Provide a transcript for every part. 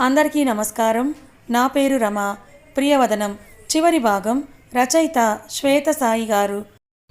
అందరికీ నమస్కారం. నా పేరు రమ. ప్రియవదనం. చివరి భాగం రచయిత శ్వేత సాయి గారు.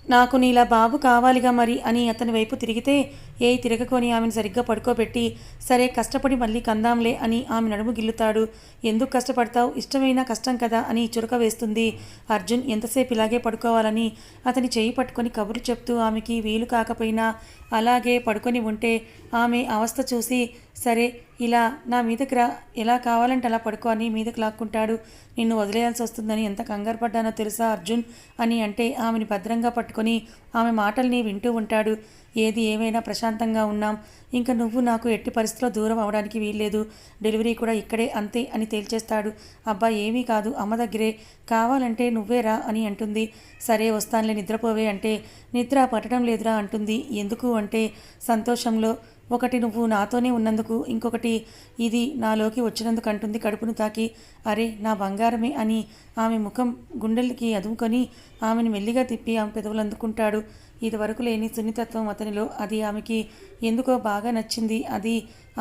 నాకు నీలా బాబు కావాలిగా మరి అని అతని వైపు తిరిగితే ఏ తిరగకొని ఆమెను సరిగ్గా పడుకోబెట్టి సరే కష్టపడి మళ్ళీ కందాంలే అని ఆమె నడుము గిల్లుతాడు. ఎందుకు కష్టపడతావు? ఇష్టమైనా కష్టం కదా అని చురక వేస్తుంది. అర్జున్ ఎంతసేపు ఇలాగే పడుకోవాలని? అతని చేయి పట్టుకొని కబుర్లు చెప్తూ ఆమెకి వీలు కాకపోయినా అలాగే పడుకొని ఉంటే ఆమె అవస్థ చూసి సరే ఇలా నా మీదకి రా. ఎలా కావాలంటే అలా పడుకో అని మీదకి లాక్కుంటాడు. నిన్ను వదిలేయాల్సి వస్తుందని ఎంత కంగారు పడ్డానో తెలుసా అర్జున్? అని అంటే ఆమెని భద్రంగా పట్టుకొని ఆమె మాటల్ని వింటూ ఉంటాడు. ఏది ఏమైనా ప్రశాంతంగా ఉన్నాం. ఇంకా నువ్వు నాకు ఎట్టి పరిస్థితిలో దూరం అవడానికి వీల్లేదు. డెలివరీ కూడా ఇక్కడే అంతే అని తేల్చేస్తాడు. అబ్బా ఏమీ కాదు అమ్మ దగ్గరే. కావాలంటే నువ్వే రా అని అంటుంది. సరే వస్తానులే నిద్రపోవే అంటే. నిద్ర పట్టడం లేదురా అంటుంది. ఎందుకు అంటే సంతోషంలో ఒకటి నువ్వు నాతోనే ఉన్నందుకు ఇంకొకటి ఇది నాలోకి వచ్చినందుకు అంటుంది కడుపును తాకి అరే నా బంగారమే అని ఆమె ముఖం గుండెలకి అదుముకొని ఆమెను మెల్లిగా తిప్పి ఆమె పెదవులు అందుకుంటాడు. ఇదివరకు లేని సున్నితత్వం అతనిలో. అది ఆమెకి ఎందుకో బాగా నచ్చింది. అది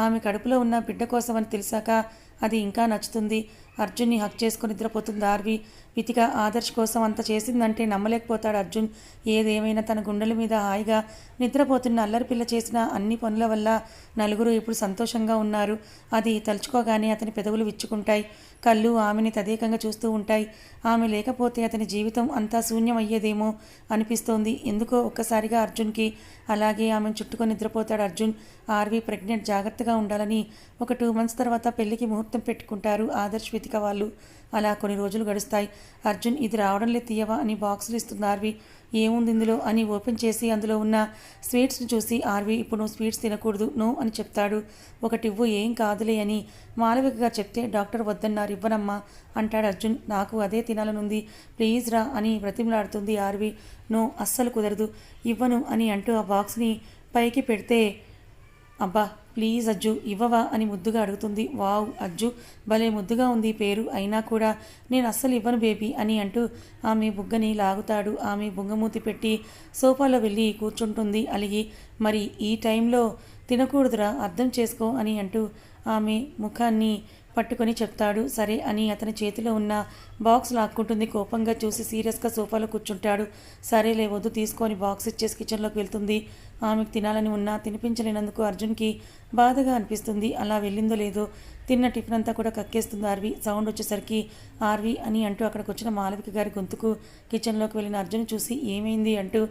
ఆమె కడుపులో ఉన్న బిడ్డ కోసం అని తెలిసాక అది ఇంకా నచ్చుతుంది. అర్జున్ని హక్ చేసుకుని నిద్రపోతుంది. ఆర్వి వితిక ఆదర్శ్ కోసం అంత చేసిందంటే నమ్మలేకపోతాడు అర్జున్. ఏదేమైనా తన గుండెల మీద హాయిగా నిద్రపోతున్న అల్లరి పిల్ల చేసిన అన్ని పనుల వల్ల నలుగురు ఇప్పుడు సంతోషంగా ఉన్నారు. అది తలుచుకోగానే అతని పెదవులు విచ్చుకుంటాయి. కళ్ళు ఆమెని తదేకంగా చూస్తూ ఉంటాయి. ఆమె లేకపోతే అతని జీవితం అంతా శూన్యమయ్యేదేమో అనిపిస్తోంది. ఎందుకో ఒక్కసారిగా అర్జున్కి అలాగే ఆమెను చుట్టుకొని నిద్రపోతాడు అర్జున్. ఆర్వీ ప్రెగ్నెంట్ జాగ్రత్తగా ఉండాలని ఒక టూ మంత్స్ తర్వాత పెళ్ళికి ముహూర్తం పెట్టుకుంటారు ఆదర్శ్ వితిక వాళ్ళు. అలా కొన్ని రోజులు గడుస్తాయి. అర్జున్ ఇది రావడంలే తీయవా? అని బాక్సులు ఇస్తుంది ఆర్వి. ఏముంది ఇందులో? అని ఓపెన్ చేసి అందులో ఉన్న స్వీట్స్ని చూసి ఆర్వి ఇప్పుడు నువ్వు స్వీట్స్ తినకూడదు నో అని చెప్తాడు. ఒకటి ఇవ్వు ఏం కాదులే అని మాలవికగా చెప్తే డాక్టర్ వద్దన్నారు ఇవ్వనమ్మా అంటాడు అర్జున్. నాకు అదే తినాలనుంది ప్లీజ్ రా అని బ్రతిమలాడుతుంది ఆర్వి. నో అస్సలు కుదరదు ఇవ్వను అని అంటూ ఆ బాక్స్ని పైకి పెడితే అబ్బా ప్లీజ్ అజ్జు ఇవ్వవా అని ముద్దుగా అడుగుతుంది. వావ్ అజ్జు భలే ముద్దుగా ఉంది పేరు. అయినా కూడా నేను అస్సలు ఇవ్వను బేబీ అని అంటూ ఆమె బుగ్గని లాగుతాడు. ఆమె బుంగమూతి పెట్టి సోఫాలో వెళ్ళి కూర్చుంటుంది. అలిగి మరి ఈ టైంలో తినకూడదురా అర్థం చేసుకో అని అంటూ ఆమె ముఖాన్ని పట్టుకొని చెప్తాడు సరే అని అతని చేతిలో ఉన్న బాక్స్ లాక్కుంటుంది. కోపంగా చూసి సీరియస్గా సోఫాలో కూర్చుంటాడు. సరేలే వద్దు తీసుకొని బాక్స్ ఇచ్చేసి కిచెన్లోకి వెళ్తుంది. ఆమెకు తినాలని ఉన్నా తినిపించలేనందుకు అర్జున్కి బాధగా అనిపిస్తుంది. అలా వెళ్ళిందో లేదో తిన్న టిఫిన్ అంతా కూడా కక్కేస్తుంది ఆర్వి. సౌండ్ వచ్చేసరికి ఆర్వి అని అంటూ అక్కడికి వచ్చిన మాలవిక గారి గొంతుకు కిచెన్లోకి వెళ్ళిన అర్జున్ చూసి ఏమైంది అంటూ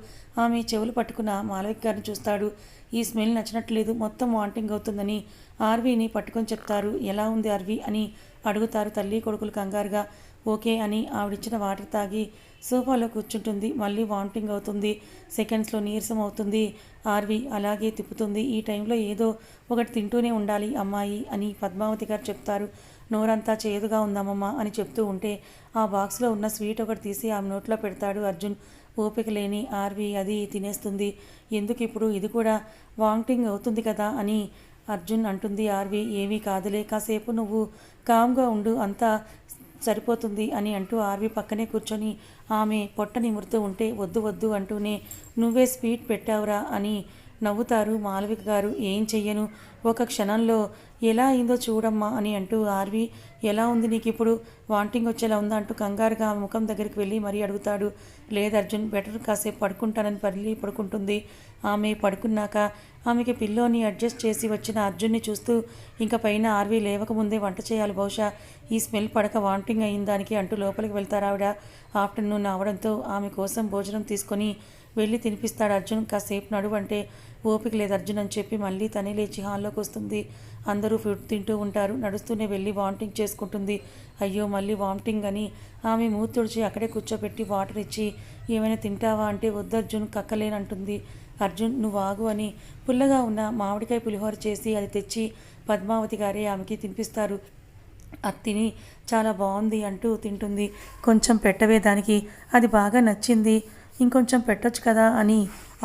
ఆమె చెవులు పట్టుకున్న మాలవిక గారిని చూస్తాడు. ఈ స్మెల్ నచ్చినట్లేదు మొత్తం వాంటింగ్ అవుతుందని ఆర్వీని పట్టుకొని చెప్తారు. ఎలా ఉంది ఆర్వీ? అని అడుగుతారు తల్లి కొడుకులు కంగారుగా. ఓకే అని ఆవిడిచ్చిన వాటర్ తాగి సోఫాలో కూర్చుంటుంది. మళ్ళీ వామిటింగ్ అవుతుంది. సెకండ్స్లో నీరసం అవుతుంది. ఆర్వి అలాగే తిప్పుతుంది. ఈ టైంలో ఏదో ఒకటి తింటూనే ఉండాలి అమ్మాయి అని పద్మావతి గారు చెప్తారు. నోరంతా చేదుగా ఉందమ్మమ్మ అని చెప్తూ ఉంటే ఆ బాక్స్లో ఉన్న స్వీట్ ఒకటి తీసి ఆమె నోట్లో పెడతాడు అర్జున్. ఓపిక లేని ఆర్వి అది తినేస్తుంది. ఎందుకు ఇప్పుడు? ఇది కూడా వామిటింగ్ అవుతుంది కదా అని అర్జున్ అంటుంది. ఆర్వి ఏమీ కాదులే కాసేపు నువ్వు కామ్గా ఉండు అంతా సరిపోతుంది అని అంటూ ఆర్వి పక్కనే కూర్చొని ఆమె పొట్ట నిమురుతూ ఉంటే వద్దు వద్దు అంటూనే నువ్వే స్పీడ్ పెట్టావురా అని నవ్వుతారు. మాలవిక గారు ఏం చెయ్యను? ఒక క్షణంలో ఎలా అయిందో చూడమ్మా అని అంటూ ఆర్వి ఎలా ఉంది నీకు ఇప్పుడు? వాంటింగ్ వచ్చేలా ఉందా? అంటూ కంగారుగా ఆమె ముఖం దగ్గరికి వెళ్ళి మరీ అడుగుతాడు. లేదు అర్జున్ బెటర్ కాసేపు పడుకుంటానని పల్లి పడుకుంటుంది. ఆమె పడుకున్నాక ఆమెకి పిల్లోని అడ్జస్ట్ చేసి వచ్చిన అర్జున్ని చూస్తూ ఇంకా పైన ఆర్వి లేవకముందే వంట చేయాలి బహుశా. ఈ స్మెల్ పడక వాంటింగ్ అయిన దానికి అంటూ లోపలికి వెళ్తారు ఆవిడ ఆఫ్టర్నూన్ అవడంతో ఆమె కోసం భోజనం తీసుకొని వెళ్ళి తినిపిస్తాడు అర్జున్ కాసేపు నడువు అంటే ఓపిక లేదు అర్జున్ అని చెప్పి మళ్ళీ తనే లేచి హాల్లోకి వస్తుంది. అందరూ ఫుడ్ తింటూ ఉంటారు. నడుస్తూనే వెళ్ళి వామిటింగ్ చేసుకుంటుంది. అయ్యో మళ్ళీ వామిటింగ్ అని ఆమె మూతుడిచి అక్కడే కూర్చోబెట్టి వాటర్ ఇచ్చి ఏమైనా తింటావా? అంటే వద్దు అర్జున్ కక్కలేనంటుంది. అర్జున్ నువ్వు ఆగు అని పుల్లగా ఉన్న మామిడికాయ పులిహోర చేసి అది తెచ్చి పద్మావతి గారే ఆమెకి తినిపిస్తారు. అత్తిని తిని చాలా బాగుంది అంటూ తింటుంది. కొంచెం పెట్టవే దానికి అది బాగా నచ్చింది. ఇంకొంచెం పెట్టొచ్చు కదా అని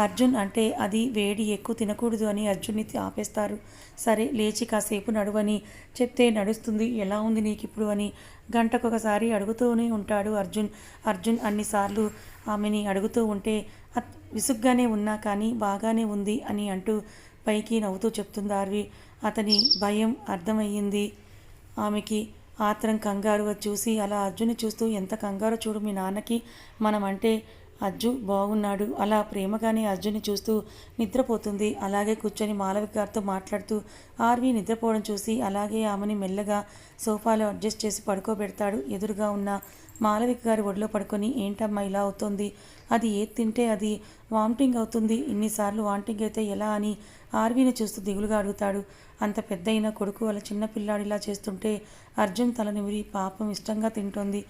అర్జున్ అంటే అది వేడి ఎక్కువ తినకూడదు అని అర్జున్ని ఆపేస్తారు. సరే లేచి కాసేపు నడువని చెప్తే నడుస్తుంది. ఎలా ఉంది నీకు ఇప్పుడు అని గంటకొకసారి అడుగుతూనే ఉంటాడు అర్జున్. అర్జున్ అన్నిసార్లు ఆమెని అడుగుతూ ఉంటే విసుగ్గానే ఉన్నా కానీ బాగానే ఉంది అని అంటూ పైకి నవ్వుతూ చెప్తుంది ఆర్వి. అతని భయం అర్థమయ్యింది. ఆమెకి ఆత్రం కంగారు చూసి అలా అర్జున్ని చూస్తూ ఎంత కంగారు చూడు మీ నాన్నకి. మనం అంటే అజ్జు బాగున్నాడు. అలా ప్రేమగానే అర్జున్ని చూస్తూ నిద్రపోతుంది. అలాగే కూర్చొని మాలవిక గారితో మాట్లాడుతూ ఆర్వి నిద్రపోవడం చూసి అలాగే ఆమెని మెల్లగా సోఫాలో అడ్జస్ట్ చేసి పడుకోబెడతాడు. ఎదురుగా ఉన్న మాలవిక గారి ఒడిలో పడుకొని ఏంటమ్మా ఇలా అవుతుంది? అది ఏది తింటే అది వామిటింగ్ అవుతుంది. ఇన్నిసార్లు వామిటింగ్ అయితే ఎలా? అని ఆర్వీని చూస్తూ దిగులుగా అడుగుతాడు. అంత పెద్ద అయిన కొడుకు వాళ్ళ చిన్న పిల్లాడిలా చేస్తుంటే అర్జున్ తల నిమిరి పాపం ఇష్టంగా తింటోంది.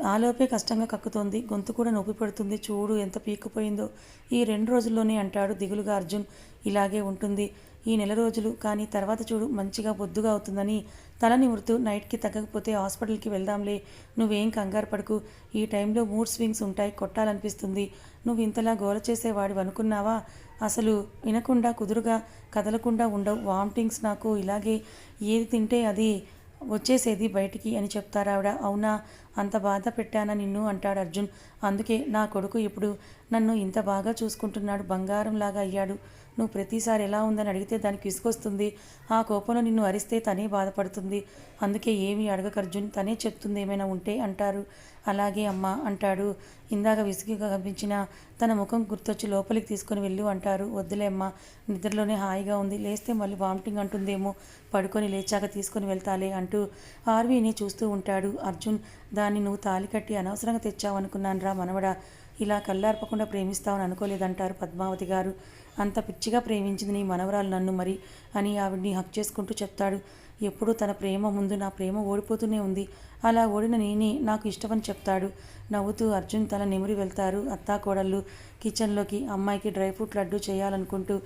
ఆలోపే కష్టంగా కక్కుతోంది. గొంతు కూడా నొప్పి పడుతుంది. చూడు ఎంత పీక్కుపోయిందో. ఈ రెండు రోజుల్లోనే అంటాడు దిగులుగా అర్జున్. ఇలాగే ఉంటుంది. ఈ నెల రోజులు. కానీ తర్వాత చూడు మంచిగా బొద్దుగా అవుతుందని. తల నిమురుతూ నైట్కి తగ్గకపోతే హాస్పిటల్కి వెళ్దాంలే. నువ్వేం కంగారు పడకు. ఈ టైంలో మూడ్ స్వింగ్స్ ఉంటాయి. కొట్టాలనిపిస్తుంది. నువ్వు ఇంతలా గోల చేసేవాడివి అనుకున్నావా? అసలు వినకుండా కుదురుగా కదలకుండా ఉండవు. వామిటింగ్స్ నాకు ఇలాగే. ఏది తింటే అది. వచ్చేసేది బయటికి అని చెప్తారు ఆవిడ అవునా అంత బాధ పెట్టానా నిన్ను? అంటాడు అర్జున్. అందుకే నా కొడుకు ఇప్పుడు నన్ను ఇంత బాగా చూసుకుంటున్నాడు బంగారంలాగా అయ్యాడు. నువ్వు ప్రతిసారి ఎలా ఉందని అడిగితే దానికి విసుకొస్తుంది ఆ కోపంలో నిన్ను అరిస్తే తనే బాధపడుతుంది. అందుకే ఏమీ అడగకర్జున్ తనే చెప్తుంది ఏమైనా ఉంటే అంటారు. అలాగే అమ్మ అంటాడు. ఇందాక విసుగుగా కనిపించిన తన ముఖం గుర్తొచ్చి లోపలికి తీసుకొని వెళ్ళు అంటారు. వద్దులే అమ్మ నిద్రలోనే హాయిగా ఉంది. లేస్తే మళ్ళీ వామిటింగ్ అంటుందేమో. పడుకొని లేచాక తీసుకొని వెళ్తాలే అంటూ ఆర్వీని చూస్తూ ఉంటాడు. అర్జున్ దాన్ని నువ్వు తాలి కట్టి అనవసరంగా తెచ్చావనుకున్నాను రా మనవడా. ఇలా కళ్ళార్పకుండా ప్రేమిస్తావని అనుకోలేదంటారు పద్మావతి గారు. అంత పిచ్చిగా ప్రేమించింది నీ మనవరాలు నన్ను మరి అని ఆవిడ్ని హక్ చేసుకుంటూ చెప్తాడు. ఎప్పుడూ తన ప్రేమ ముందు నా ప్రేమ ఓడిపోతూనే ఉంది. అలా ఓడిన నేనే నాకు ఇష్టమని చెప్తాడు. నవ్వుతూ అర్జున్ తల నిమిరి వెళ్తారు అత్తా కోడళ్ళు. కిచెన్లోకి అమ్మాయికి డ్రై ఫ్రూట్ లడ్డు చేయాలనుకుంటూ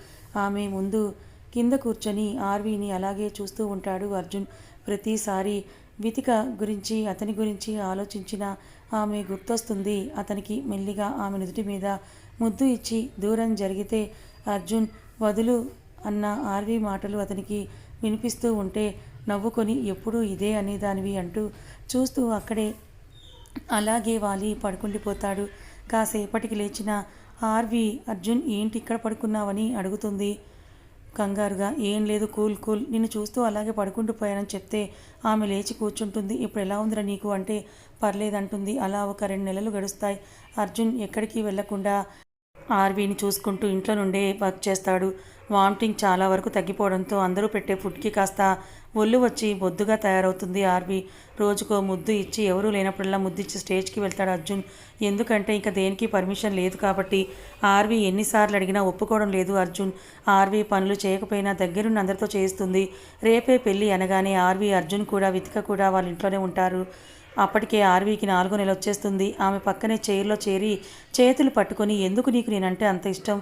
ఆమె ముందు కింద కూర్చొని ఆర్వీని అలాగే చూస్తూ ఉంటాడు అర్జున్. ప్రతిసారి వితిక గురించి అతని గురించి ఆలోచించిన ఆమె గుర్తొస్తుంది. అతనికి మెల్లిగా ఆమె నుదుటి మీద ముద్దు ఇచ్చి దూరం జరిగితే అర్జున్ వదులు అన్న ఆర్వి మాటలు అతనికి వినిపిస్తూ ఉంటే నవ్వుకొని ఎప్పుడూ ఇదే అనేదానివి అంటూ చూస్తూ అక్కడే అలాగే వాలి పడుకుండిపోతాడు. కాసేపటికి లేచిన ఆర్వి అర్జున్ ఏంటి ఇక్కడ పడుకున్నావని అడుగుతుంది. కంగారుగా ఏం లేదు కూల్ కూల్. నిన్ను చూస్తూ అలాగే పడుకుంటూ పోయానని చెప్తే ఆమె లేచి కూర్చుంటుంది. ఇప్పుడు ఎలా ఉందిరా నీకు అంటే పర్లేదంటుంది. అలా ఒక రెండు నెలలు గడుస్తాయి. అర్జున్ ఎక్కడికి వెళ్ళకుండా ఆర్వీని చూసుకుంటూ ఇంట్లో నుండే వర్క్ చేస్తాడు. వామిటింగ్ చాలా వరకు తగ్గిపోవడంతో అందరూ పెట్టే ఫుడ్కి కాస్త ఒళ్ళు వచ్చి బొద్దుగా తయారవుతుంది ఆర్వి రోజుకో ముద్దు ఇచ్చి ఎవరూ లేనప్పుడల్లా ముద్దిచ్చి స్టేజ్కి వెళ్తాడు అర్జున్. ఎందుకంటే ఇంకా దేనికి పర్మిషన్ లేదు కాబట్టి ఆర్వి ఎన్నిసార్లు అడిగినా ఒప్పుకోవడం లేదు అర్జున్. ఆర్వి పనులు చేయకపోయినా దగ్గరున్న అందరితో చేయిస్తుంది. రేపే పెళ్ళి అనగానే ఆర్వి అర్జున్ కూడా వితిక కూడా వాళ్ళ ఇంట్లోనే ఉంటారు. అప్పటికే ఆర్వీకి నాలుగో నెల వచ్చేస్తుంది. ఆమె పక్కనే చైర్లో చేరి చేతులు పట్టుకొని ఎందుకు నీకు నేనంటే అంత ఇష్టం?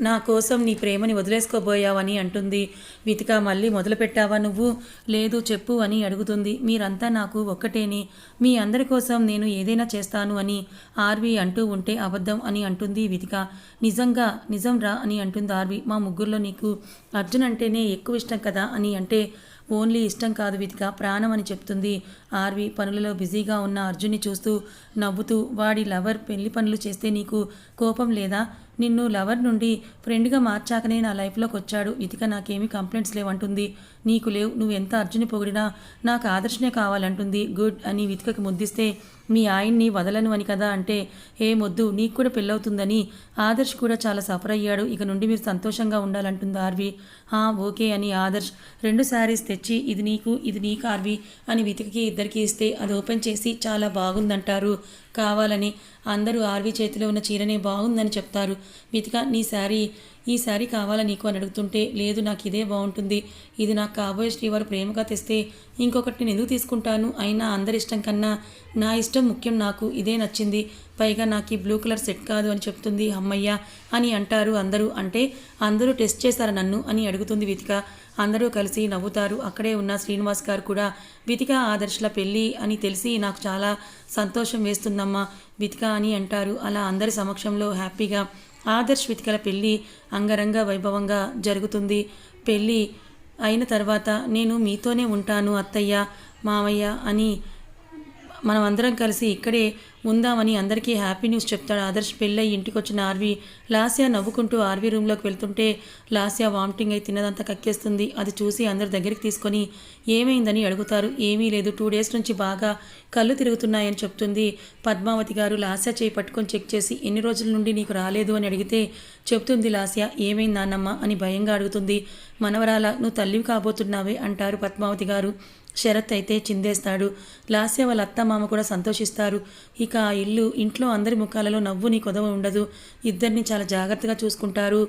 నా కోసం నీ ప్రేమని వదిలేసుకోబోయావని అంటుంది. వితిక మళ్ళీ మొదలుపెట్టావా నువ్వు? లేదు చెప్పు అని అడుగుతుంది. మీరంతా నాకు ఒక్కటేని. మీ అందరి కోసం నేను ఏదైనా చేస్తాను అని ఆర్వి అంటూ ఉంటే అబద్ధం అని అంటుంది వితిక. నిజంగా నిజం రా అని అంటుంది ఆర్వి. మా ముగ్గురులో నీకు అర్జున్ అంటేనే ఎక్కువ ఇష్టం కదా అని అంటే ఓన్లీ ఇష్టం కాదు వితిక. ప్రాణం అని చెప్తుంది ఆర్వి. పనులలో బిజీగా ఉన్న అర్జున్ని చూస్తూ నవ్వుతూ వాడి లవర్ పెళ్ళి పనులు చేస్తే నీకు కోపం లేదా? నిన్ను లవర్ నుండి ఫ్రెండ్గా మార్చాకనే నా లైఫ్లోకి వచ్చాడు. ఇదిక నాకేమీ కంప్లైంట్స్ లేవంటుంది. నీకు లేవు. నువ్వు ఎంత అర్జుని పొగిడినా నాకు ఆదర్శనే కావాలంటుంది. గుడ్ అని వితికకి ముద్దిస్తే మీ ఆయన్ని వదలను అని కదా అంటే ఏ మొద్దు నీకు కూడా పెళ్ళవుతుందని ఆదర్శ్ కూడా చాలా సఫర్ అయ్యాడు. ఇక నుండి మీరు సంతోషంగా ఉండాలంటుంది ఆర్వి. ఆ ఓకే అని ఆదర్శ్ రెండు శారీస్ తెచ్చి ఇది నీకు ఇది నీకు ఆర్వి అని వితికి ఇద్దరికి ఇస్తే అది ఓపెన్ చేసి చాలా బాగుందంటారు. కావాలని అందరూ ఆర్వి చేతిలో ఉన్న చీరనే బాగుందని చెప్తారు. వితిక నీ శారీ ఈ శారీ కావాలా నీకు అని అడుగుతుంటే లేదు నాకు ఇదే బాగుంటుంది. ఇది నాకు కాబోయే శ్రీవారు ప్రేమగా తెస్తే ఇంకొకటి నేను ఎందుకు తీసుకుంటాను? అయినా అందరి ఇష్టం కన్నా నా ఇష్టం ముఖ్యం నాకు. ఇదే నచ్చింది. పైగా నాకు ఈ బ్లూ కలర్ సెట్ కాదు అని చెప్తుంది అమ్మయ్య అని అంటారు అందరూ. అంటే అందరూ టెస్ట్ చేశారు నన్ను అని అడుగుతుంది వితిక. అందరూ కలిసి నవ్వుతారు. అక్కడే ఉన్న శ్రీనివాస్ గారు కూడా వితిక ఆదర్శల పెళ్ళి అని తెలిసి నాకు చాలా సంతోషం వేస్తుందమ్మా వితిక అని అంటారు. అలా అందరి సమక్షంలో హ్యాపీగా ఆదర్శ్ వితికల పెళ్ళి అంగరంగ వైభవంగా జరుగుతుంది. పెళ్ళి అయిన తర్వాత నేను మీతోనే ఉంటాను అత్తయ్య మామయ్య అని మనం అందరం కలిసి ఇక్కడే ఉందామని అందరికీ హ్యాపీ న్యూస్ చెప్తాడు. ఆదర్శ్ పెళ్ళై ఇంటికి వచ్చిన ఆర్వి లాస్యా నవ్వుకుంటూ ఆర్వీ రూమ్లోకి వెళ్తుంటే లాస్యా వామిటింగ్ అయి తిన్నదంతా కక్కేస్తుంది. అది చూసి అందరి దగ్గరికి తీసుకొని ఏమైందని అడుగుతారు? ఏమీ లేదు. టూ డేస్ నుంచి బాగా కళ్ళు తిరుగుతున్నాయని చెప్తుంది. పద్మావతి గారు లాస్యా చేయి పట్టుకొని చెక్ చేసి ఎన్ని రోజుల నుండి నీకు రాలేదు? అని అడిగితే చెప్తుంది లాస్యా ఏమైంది నాన్నమ్మ? అని భయంగా అడుగుతుంది. మనవరాల నువ్వు తల్లివి కాబోతున్నావే అంటారు పద్మావతి గారు. శరత్ అయితే చిందేస్తాడు. లాస్య వాళ్ళ అత్త మామ కూడా సంతోషిస్తారు. ఇక ఆ ఇల్లు ఇంట్లో అందరి ముఖాలలో నవ్వు నీ కొదవ ఉండదు. ఇద్దరిని చాలా జాగ్రత్తగా చూసుకుంటారు.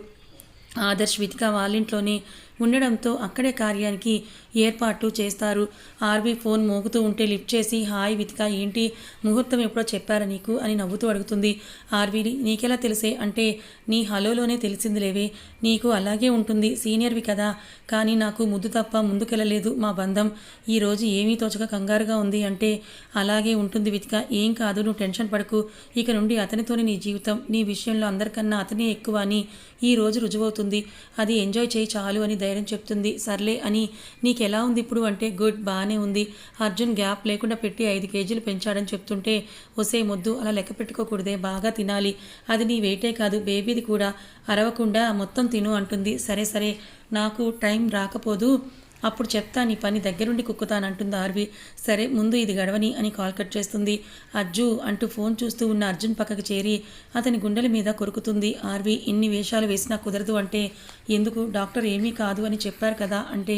ఆదర్శ్ వితిక వాళ్ళింట్లోనే ఉండడంతో అక్కడే కార్యానికి ఏర్పాటు చేస్తారు. ఆర్వి ఫోన్ మోగుతూ ఉంటే లిఫ్ట్ చేసి హాయ్ వితిక ఏంటి? ముహూర్తం ఎప్పుడో చెప్పారా నీకు? అని నవ్వుతూ అడుగుతుంది. ఆర్వీని నీకెలా తెలిసే? అంటే నీ హలోలోనే తెలిసిందిలేవే నీకు అలాగే ఉంటుంది. సీనియర్వి కదా. కానీ నాకు ముద్దు తప్ప ముందుకెళ్ళలేదు మా బంధం. ఈరోజు ఏమీ తోచక కంగారుగా ఉంది అంటే అలాగే ఉంటుంది వితిక. ఏం కాదు నువ్వు టెన్షన్ పడకు. ఇక నుండి అతనితోనే నీ జీవితం. నీ విషయంలో అందరికన్నా అతనే ఎక్కువ అని ఈ రోజు రుజువవుతుంది. అది ఎంజాయ్ చేయి చాలు అని ధైర్యం చెప్తుంది. సర్లే అని నీకు ఎలా ఉంది ఇప్పుడు అంటే? గుడ్ బాగానే ఉంది. అర్జున్ గ్యాప్ లేకుండా పెట్టి ఐదు కేజీలు పెంచాడని చెప్తుంటే ఒసే మొద్దు అలా లెక్క పెట్టుకోకూడదే బాగా తినాలి. అది నీ వెయిటే కాదు బేబీది కూడా. అరవకుండా మొత్తం తిను అంటుంది. సరే సరే నాకు టైం రాకపోదు. అప్పుడు చెప్తా నీ పని దగ్గరుండి కుక్కుతానంటుంది ఆర్వి. సరే ముందు ఇది గడవని అని కాల్ కట్ చేస్తుంది. అజ్జు అంటూ ఫోన్ చూస్తూ ఉన్న అర్జున్ పక్కకు చేరి అతని గుండెల మీద కొరుకుతుంది. ఆర్వి ఇన్ని వేషాలు వేసినా కుదరదు అంటే ఎందుకు? డాక్టర్ ఏమీ కాదు అని చెప్పారు కదా అంటే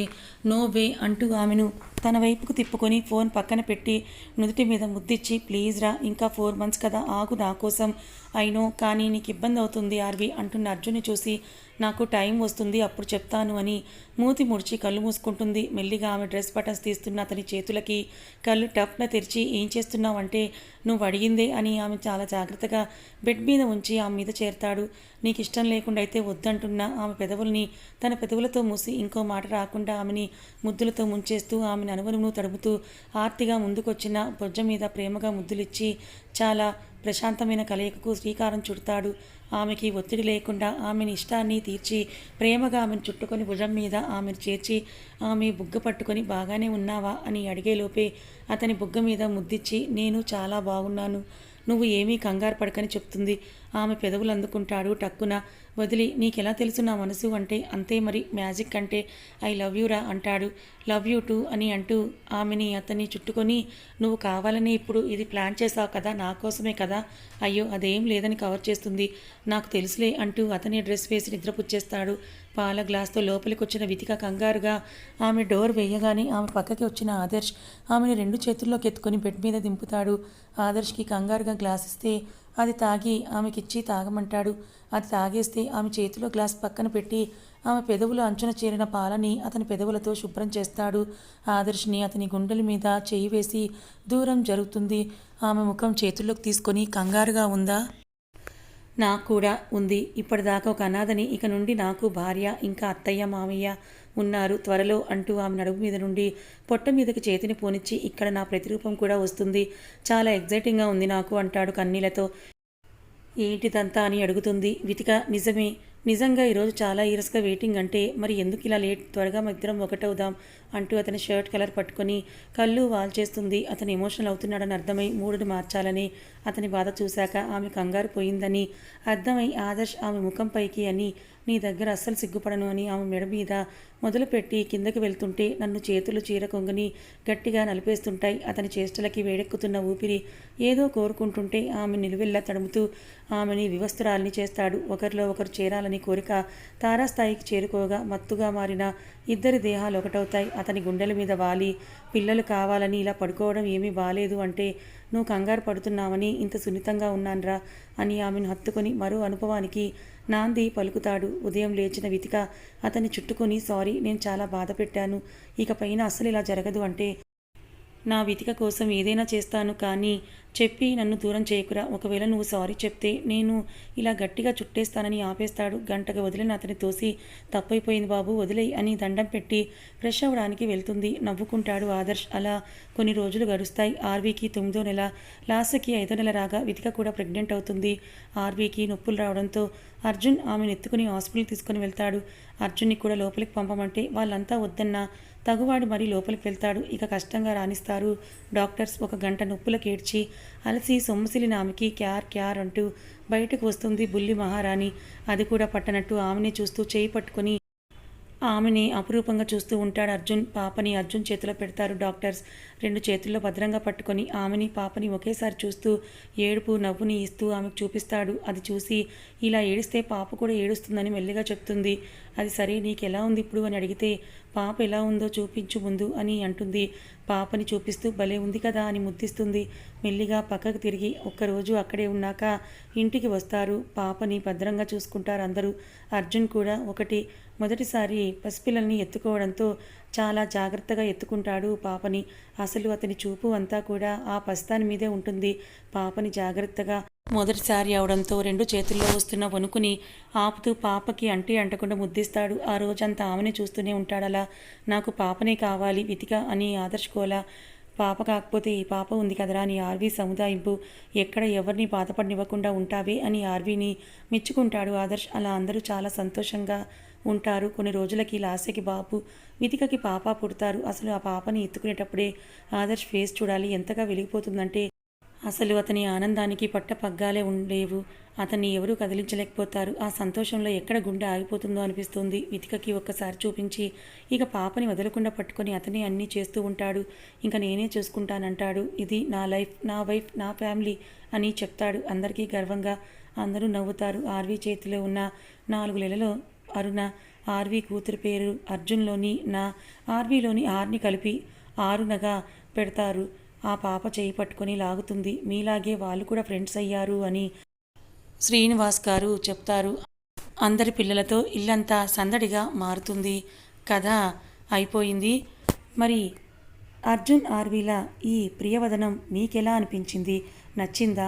నో వే అంటూ ఆమెను తన వైపుకు తిప్పుకొని ఫోన్ పక్కన పెట్టి నుదుటి మీద ముద్దిచ్చి ప్లీజ్ రా ఇంకా ఫోర్ మంత్స్ కదా ఆగు నా కోసం. అయినో కానీ నీకు ఇబ్బంది అవుతుంది ఆర్వి అంటున్న అర్జున్ని చూసి నాకు టైం వస్తుంది అప్పుడు చెప్తాను అని మూతి ముడిచి కళ్ళు మూసుకుంటుంది. మెల్లిగా ఆమె డ్రెస్ బటన్స్ తీస్తున్న అతని చేతులకి కళ్ళు టఫ్న తెరిచి ఏం చేస్తున్నావంటే నువ్వు అడిగిందే అని ఆమె చాలా జాగ్రత్తగా బెడ్ మీద ఉంచి ఆమె మీద చేరతాడు. నీకు ఇష్టం లేకుండా అయితే వద్దంటున్న ఆమె పెదవుల్ని తన పెదవులతో మూసి ఇంకో మాట రాకుండా ఆమెని ముద్దులతో ముంచేస్తూ ఆమెను అనువనును తడుపుతూ ఆర్తిగా ముందుకొచ్చిన బొజ్జ మీద ప్రేమగా ముద్దులిచ్చి చాలా ప్రశాంతమైన కలయికకు శ్రీకారం చుడతాడు. ఆమెకి ఒత్తిడి లేకుండా ఆమెని ఇష్టాన్ని తీర్చి ప్రేమగా ఆమెను చుట్టుకొని భుజం మీద ఆమెను చేర్చి ఆమె బుగ్గ పట్టుకొని బాగానే ఉన్నావా అని అడిగేలోపే అతని బుగ్గ మీద ముద్దిచ్చి నేను చాలా బాగున్నాను. నువ్వు ఏమీ కంగారు పడకని చెప్తుంది. ఆమె పెదవులు అందుకుంటాడు టక్కున. వదిలి నీకెలా తెలుసు నా మనసు అంటే? అంతే మరి మ్యాజిక్ అంటే? ఐ లవ్ యూ రా అంటాడు. లవ్ యూ టూ అని అంటూ ఆమెని అతన్ని చుట్టుకొని నువ్వు కావాలని ఇప్పుడు ఇది ప్లాన్ చేసావు కదా నా కోసమే కదా? అయ్యో అదేం లేదని కవర్ చేస్తుంది. నాకు తెలుసులే అంటూ అతని డ్రెస్ వేసి నిద్రపుచ్చేస్తాడు. పాల గ్లాస్తో లోపలికి వచ్చిన వితిక కంగారుగా ఆమె డోర్ వేయగానే ఆమె పక్కకి వచ్చిన ఆదర్శ్ ఆమెను రెండు చేతుల్లోకి ఎత్తుకొని బెడ్ మీద దింపుతాడు. ఆదర్శ్కి కంగారుగా గ్లాస్ ఇస్తే అది తాగి ఆమెకిచ్చి తాగమంటాడు. అది తాగేస్తే ఆమె చేతిలో గ్లాస్ పక్కన పెట్టి ఆమె పెదవులు అంచున చేరిన పాలని అతని పెదవులతో శుభ్రం చేస్తాడు. ఆదర్శ్ని అతని గుండెల మీద చేయి వేసి దూరం జరుగుతుంది. ఆమె ముఖం చేతుల్లోకి తీసుకొని కంగారుగా ఉందా? నాకు కూడా ఉంది. ఇప్పటిదాకా ఒక అనాథని ఇక నుండి నాకు భార్య ఇంకా అత్తయ్య మామయ్య ఉన్నారు. త్వరలో అంటూ ఆమె నడుము మీద నుండి పొట్ట మీదకి చేతిని పోనిచ్చి ఇక్కడ నా ప్రతిరూపం కూడా వస్తుంది. చాలా ఎగ్జైటింగ్గా ఉంది నాకు అంటాడు కన్నీలతో ఏంటిదంతా అని అడుగుతుంది. వితిక నిజమే. నిజంగా ఈరోజు చాలా ఈరస్గా వెయిటింగ్ అంటే మరి ఎందుకు ఇలా లేట్? త్వరగా మా ఇద్దరం ఒకటవుదాం అంటూ అతని షర్ట్ కలర్ పట్టుకొని కళ్ళు వాల్ చేస్తుంది అతను ఎమోషనల్ అవుతున్నాడని అర్థమై మూడుని మార్చాలని అతని బాధ చూశాక ఆమె కంగారు పోయిందని అర్థమై ఆదర్శ్ ఆమె ముఖంపైకి అని నీ దగ్గర అస్సలు సిగ్గుపడను అని ఆమె మెడ మీద మొదలుపెట్టి కిందకి వెళ్తుంటే నన్ను చేతులు చీర కొంగుని గట్టిగా నలిపేస్తుంటాయి. అతని చేష్టలకి వేడెక్కుతున్న ఊపిరి ఏదో కోరుకుంటుంటే ఆమె నిలువెల్లా తడుముతూ ఆమెని వివస్త్రాలని చేస్తాడు. ఒకరిలో ఒకరు చేరాలని కోరిక తారాస్థాయికి చేరుకోగా మత్తుగా మారిన ఇద్దరి దేహాలు ఒకటవుతాయి. అతని గుండెల మీద వాలి పిల్లలు కావాలని ఇలా పడుకోవడం ఏమీ బాలేదు అంటే నువ్వు కంగారు పడుతున్నావని ఇంత సున్నితంగా ఉన్నాన్రా అని ఆమెను హత్తుకొని మరో అనుభవానికి నాంది పలుకుతాడు. ఉదయం లేచిన వితిక అతన్ని చుట్టుకొని సారీ నేను చాలా బాధ పెట్టాను ఇక పైన అస్సలు ఇలా జరగదు అంటే నా వితిక కోసం ఏదైనా చేస్తాను కానీ చెప్పి నన్ను దూరం చేయకురా. ఒకవేళ నువ్వు సారీ చెప్తే నేను ఇలా గట్టిగా చుట్టేస్తానని ఆపేస్తాడు. గంటగా వదిలిన అతని తోసి తప్పైపోయింది బాబు వదిలేయి అని దండం పెట్టి ఫ్రెష్ అవ్వడానికి వెళ్తుంది. నవ్వుకుంటాడు ఆదర్శ్. అలా కొన్ని రోజులు గడుస్తాయి. ఆర్వీకి తొమ్మిదో నెల లాస్ట్కి ఐదో నెల రాగా వితిక కూడా ప్రెగ్నెంట్ అవుతుంది. ఆర్వీకి నొప్పులు రావడంతో అర్జున్ ఆమెను ఎత్తుకుని హాస్పిటల్ తీసుకుని వెళ్తాడు. అర్జున్ని కూడా లోపలికి పంపమంటే వాళ్ళంతా వద్దన్నా తగువాడు మరీ లోపలికి వెళ్తాడు. ఇక కష్టంగా రాణిస్తారు. డాక్టర్స్ ఒక గంట నొప్పులకు ఏడ్చి అలసి సొమ్మసిలిన ఆమెకి క్యార్ క్యార్ అంటూ బయటకు వస్తుంది బుల్లి మహారాణి. అది కూడా పట్టనట్టు ఆమెని చూస్తూ చేయి పట్టుకొని ఆమెని అపురూపంగా చూస్తూ ఉంటాడు అర్జున్. పాపని అర్జున్ చేతిలో పెడతారు డాక్టర్స్. రెండు చేతుల్లో భద్రంగా పట్టుకొని ఆమెని పాపని ఒకేసారి చూస్తూ ఏడుపు నవ్వుని ఇస్తూ ఆమెకు చూపిస్తాడు. అది చూసి ఇలా ఏడిస్తే పాప కూడా ఏడుస్తుందని మెల్లిగా చెప్తుంది. అది సరే నీకు ఎలా ఉంది ఇప్పుడు? అని అడిగితే పాప ఎలా ఉందో చూపించు ముందు అని అంటుంది. పాపని చూపిస్తూ భలే ఉంది కదా అని ముద్దిస్తుంది. మెల్లిగా పక్కకు తిరిగి ఒక్కరోజు అక్కడే ఉన్నాక ఇంటికి వస్తారు. పాపని భద్రంగా చూసుకుంటారు అందరూ. అర్జున్ కూడా ఒకటి. మొదటిసారి పసిపిల్లల్ని ఎత్తుకోవడంతో చాలా జాగ్రత్తగా ఎత్తుకుంటాడు పాపని. అసలు అతని చూపు అంతా కూడా ఆ పస్తాని మీదే ఉంటుంది. పాపని జాగ్రత్తగా మొదటిసారి అవడంతో రెండు చేతుల్లో వస్తున్న వణుకుని ఆపుతూ పాపకి అంటి అంటకుండా ముద్దిస్తాడు. ఆ రోజంతా ఆమెనే చూస్తూనే ఉంటాడలా. నాకు పాపనే కావాలి వితిక అని ఆదర్శకోలా పాప కాకపోతే ఈ పాప ఉంది కదరా అని ఆర్వీ సముదాయింపు. ఎక్కడ ఎవరిని బాధపడనివ్వకుండా ఉంటావే అని ఆర్వీని మెచ్చుకుంటాడు ఆదర్శ్. అలా అందరూ చాలా సంతోషంగా ఉంటారు. కొన్ని రోజులకి లాస్యకి బాబు వితికకి పాప పుడతారు. అసలు ఆ పాపని ఎత్తుకునేటప్పుడే ఆదర్శ్ ఫేస్ చూడాలి. ఎంతగా వెలిగిపోతుందంటే అసలు అతని ఆనందానికి పట్ట పగ్గాలే ఉండలేవు అతన్ని ఎవరూ కదిలించలేకపోతారు. ఆ సంతోషంలో ఎక్కడ గుండె ఆగిపోతుందో అనిపిస్తుంది. వితికకి ఒక్కసారి చూపించి ఇక పాపని వదలకుండా పట్టుకొని అతనే అన్నీ చేస్తూ ఉంటాడు. ఇంకా నేనే చూసుకుంటానంటాడు. ఇది నా లైఫ్ నా వైఫ్ నా ఫ్యామిలీ అని చెప్తాడు. అందరికీ గర్వంగా అందరూ నవ్వుతారు. ఆర్వీ చేతిలో ఉన్న నాలుగు నెలలో అరుణ ఆర్వి కూతురు పేరు అర్జున్లోని నా ఆర్వీలోని ఆర్ని కలిపి ఆరునగా పెడతారు. ఆ పాప చేయి పట్టుకొని లాగుతుంది. మీలాగే వాళ్ళు కూడా ఫ్రెండ్స్ అయ్యారు అని శ్రీనివాస్ గారు చెప్తారు. అందరి పిల్లలతో ఇల్లంతా సందడిగా మారుతుంది. కథ అయిపోయింది. మరి అర్జున్ ఆర్వీల ఈ ప్రియవదనం మీకెలా అనిపించింది? నచ్చిందా?